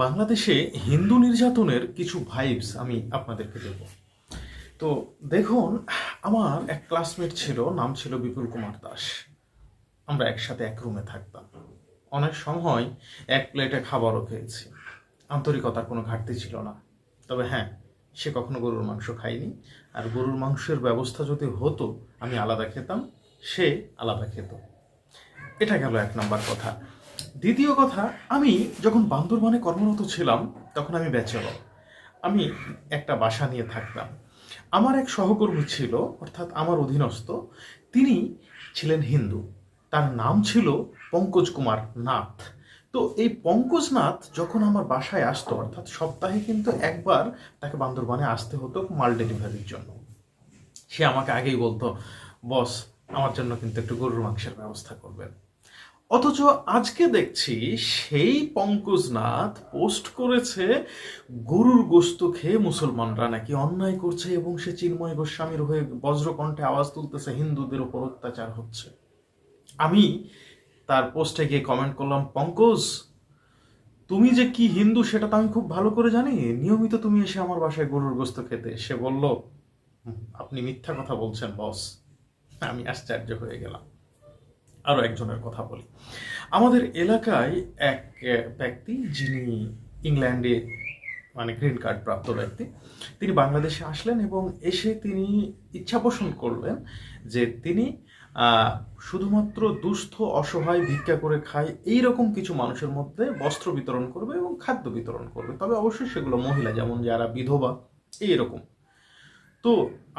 বাংলাদেশে হিন্দু নির্যাতনের কিছু ভাইবস আমি আপনাদেরকে দেব। তো দেখুন, আমার এক ক্লাসমেট ছিল, নাম ছিল বিপুল কুমার দাস। আমরা একসাথে এক রুমে থাকতাম। অনেক সময় এক প্লেটে খাবারও খেয়েছি। আন্তরিকতার কোনো ঘাটতি ছিল না। তবে হ্যাঁ সে কখনো গরুর মাংস খায়নি। আর গরুর মাংসের ব্যবস্থা যদি হতো, আমি আলাদা খেতাম, সে আলাদা খেত। এটা গেল এক নম্বর কথা। দ্বিতীয় কথা, আমি যখন বান্দরবানে কর্মরত ছিলাম, তখন আমি ব্যাচেলর। আমি একটা বাসা নিয়ে থাকতাম। আমার এক সহকর্মী ছিল, অর্থাৎ আমার অধীনস্থ, তিনি ছিলেন হিন্দু। তার নাম ছিল পঙ্কজ কুমার নাথ। তো এই পঙ্কজ নাথ যখন আমার বাসায় আসতো, অর্থাৎ সপ্তাহে কিন্তু একবার তাকে বান্দরবানে আসতে হতো মাল ডেলিভারির জন্য। সে আমাকে আগেই বলতো, বস, আমার জন্য কিন্তু একটু গরুর মাংসের ব্যবস্থা করবেন। অথচ আজকে দেখছি সেই পঙ্কজনাথ পোস্ট করেছে, গরুর গোস্ত খেয়ে মুসলমানরা নাকি অন্যায় করছে এবং সে চিন্ময় গোস্বামীর হয়ে বজ্রকণ্ঠে আওয়াজ তুলতেছে, হিন্দুদের উপর অত্যাচার হচ্ছে। আমি তার পোস্টে গিয়ে কমেন্ট করলাম, পঙ্কজ, তুমি যে কি হিন্দু সেটা তো আমি খুব ভালো করে জানি। নিয়মিত তুমি এসে আমার বাসায় গরুর গোস্ত খেতে। সে বলল আপনি মিথ্যা কথা বলছেন, বস। আমি আশ্চর্য হয়ে গেলাম। আরও একজনের কথা বলি। আমাদের এলাকায় এক ব্যক্তি যিনি ইংল্যান্ডে মানে গ্রিন কার্ড প্রাপ্ত ব্যক্তি, তিনি বাংলাদেশে আসলেন এবং এসে তিনি ইচ্ছা পোষণ করলেন যে তিনি শুধুমাত্র দুস্থ, অসহায়, ভিক্ষা করে খায় এই রকম কিছু মানুষের মধ্যে বস্ত্র বিতরণ করবে এবং খাদ্য বিতরণ করবে। তবে অবশ্যই সেগুলো মহিলা, যেমন যারা বিধবা এই রকম তো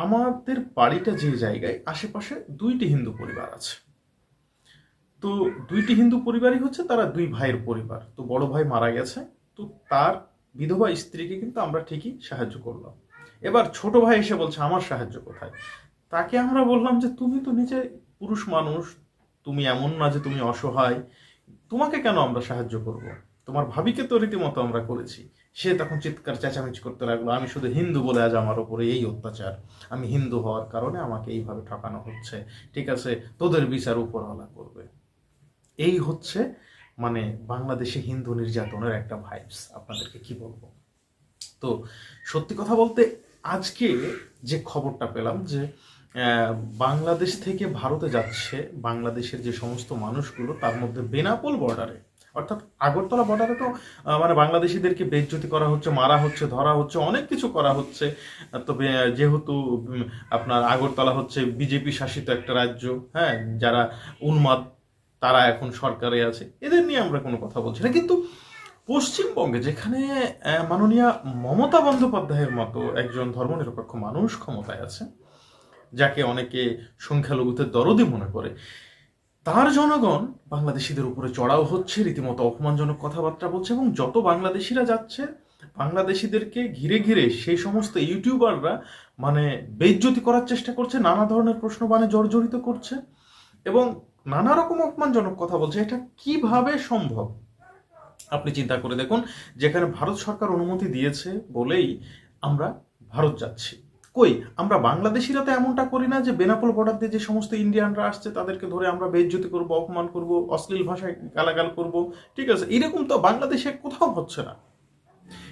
আমাদের বাড়িটা যে জায়গায়, আশেপাশে দুইটি হিন্দু পরিবার আছে। তো দুইটি হিন্দু পরিবারই হচ্ছে, তারা দুই ভাইয়ের পরিবার। তো বড় ভাই মারা গেছে, তো তার বিধবা স্ত্রীকে কিন্তু আমরা ঠিকই সাহায্য করলাম। এবার ছোট ভাই এসে বলছে, আমার সাহায্য কোথায়? তাকে আমরা বললাম যে, তুমি তো নিজে পুরুষ মানুষ, তুমি এমন না যে তুমি অসহায়, তোমাকে কেন আমরা সাহায্য করব? তোমার ভাবিকে তো রীতিমতো আমরা করেছি। সে তখন চিৎকার, চেঁচামেচি করতে লাগল, আমি শুধু হিন্দু বলে আজ আমার ওপরে এই অত্যাচার। আমি হিন্দু হওয়ার কারণে আমাকে এইভাবে ঠকানো হচ্ছে। ঠিক আছে, তোদের বিচার উপরওয়ালা করবে। এই হচ্ছে মানে বাংলাদেশে হিন্দু নির্যাতনের একটা ভাইবস আপনাদেরকে কি বলব? তো সত্যি কথা বলতে আজকে যে খবরটা পেলাম যে বাংলাদেশ থেকে ভারতে যাচ্ছে, বাংলাদেশের যে সমস্ত মানুষগুলো, তার মধ্যে বেনাপোল বর্ডারে অর্থাৎ আগরতলা বর্ডারে তো মানে বাংলাদেশিদেরকে বেজ্জতি করা হচ্ছে, মারা হচ্ছে, ধরা হচ্ছে, অনেক কিছু করা হচ্ছে। তবে যেহেতু আপনার আগরতলা হচ্ছে বিজেপি শাসিত একটা রাজ্য হ্যাঁ যারা উন্মাদ তারা এখন সরকারে আছে। এদের নিয়ে আমরা কোনো কথা বলছি না। কিন্তু পশ্চিমবঙ্গে যেখানে মাননীয়া মমতা বন্দ্যোপাধ্যায়ের মতো একজন ধর্মনিরপেক্ষ মানুষ ক্ষমতায় আছে, যাকে অনেকে সংখ্যালঘুদের দরদি মনে করে, তার জনগণ বাংলাদেশিদের উপরে চড়াও হচ্ছে, রীতিমতো অপমানজনক কথাবার্তা বলছে এবং যত বাংলাদেশিরা যাচ্ছে, বাংলাদেশিদেরকে ঘিরে ঘিরে সেই সমস্ত ইউটিউবাররা মানে বেজ্জতি করার চেষ্টা করছে, নানা ধরনের প্রশ্ন বানে জর্জরিত করছে এবং নানা রকম অপমানজনক কথা বলছে, এটা কীভাবে সম্ভব? আপনি চিন্তা করে দেখুন, যেখানে ভারত সরকার অনুমতি দিয়েছে বলেই আমরা ভারত যাচ্ছি। কই, আমরা বাংলাদেশিরা তো এমনটা করি না যে বেনাপোল বর্ডার দিয়ে যে সমস্ত ইন্ডিয়ানরা আসছে, তাদেরকে ধরে আমরা বেজ্জতি করব, অপমান করব, অশ্লীল ভাষায় গালাগাল করব, ঠিক আছে? এরকম তো বাংলাদেশে কোথাও হচ্ছে না।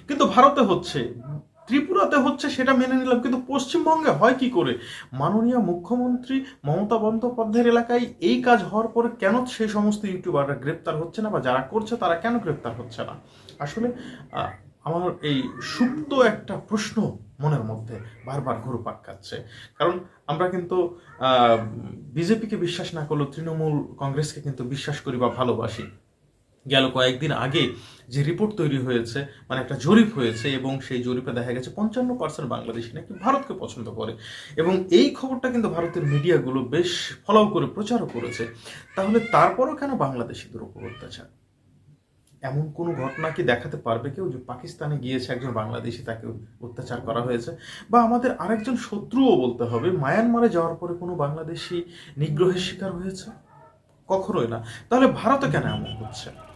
কিন্তু ভারতে হচ্ছে। ত্রিপুরাতে হচ্ছে সেটা মেনে নিলাম, কিন্তু পশ্চিমবঙ্গে হয় কি করে? মাননীয় মুখ্যমন্ত্রী মমতা বন্দ্যোপাধ্যায়ের এলাকায় এই কাজ হওয়ার পরে কেন সেই সমস্ত ইউটিউবাররা গ্রেপ্তার হচ্ছে না বা যারা করছে তারা কেন গ্রেপ্তার হচ্ছে না? আসলে আমার এই সুপ্ত একটা প্রশ্ন মনের মধ্যে বারবার ঘুরপাক খাচ্ছে। কারণ আমরা কিন্তু বিজেপিকে বিশ্বাস না করলেও তৃণমূল কংগ্রেসকে কিন্তু বিশ্বাস করি বা ভালোবাসি। গেল কয়েকদিন আগে যে রিপোর্ট তৈরি হয়েছে মানে একটা জরিপ হয়েছে এবং সেই জরিপে দেখা গেছে পঞ্চান্ন পার্সেন্ট বাংলাদেশি নাকি ভারতকে পছন্দ করে। এবং এই খবরটা কিন্তু ভারতের মিডিয়াগুলো বেশ ফলো করে, প্রচারও করেছে। তাহলে তারপরও কেন বাংলাদেশিদের উপর অত্যাচার? এমন কোনো ঘটনা কি দেখাতে পারবে কেউ যে পাকিস্তানে গিয়েছে, একজন বাংলাদেশি তাকে অত্যাচার করা হয়েছে? বা আমাদের আরেকজন শত্রুও বলতে হবে, মায়ানমারে যাওয়ার পরে কোনো বাংলাদেশি নিগ্রহের শিকার হয়েছে? কখনোই না। তাহলে ভারতে কেন এমন হচ্ছে?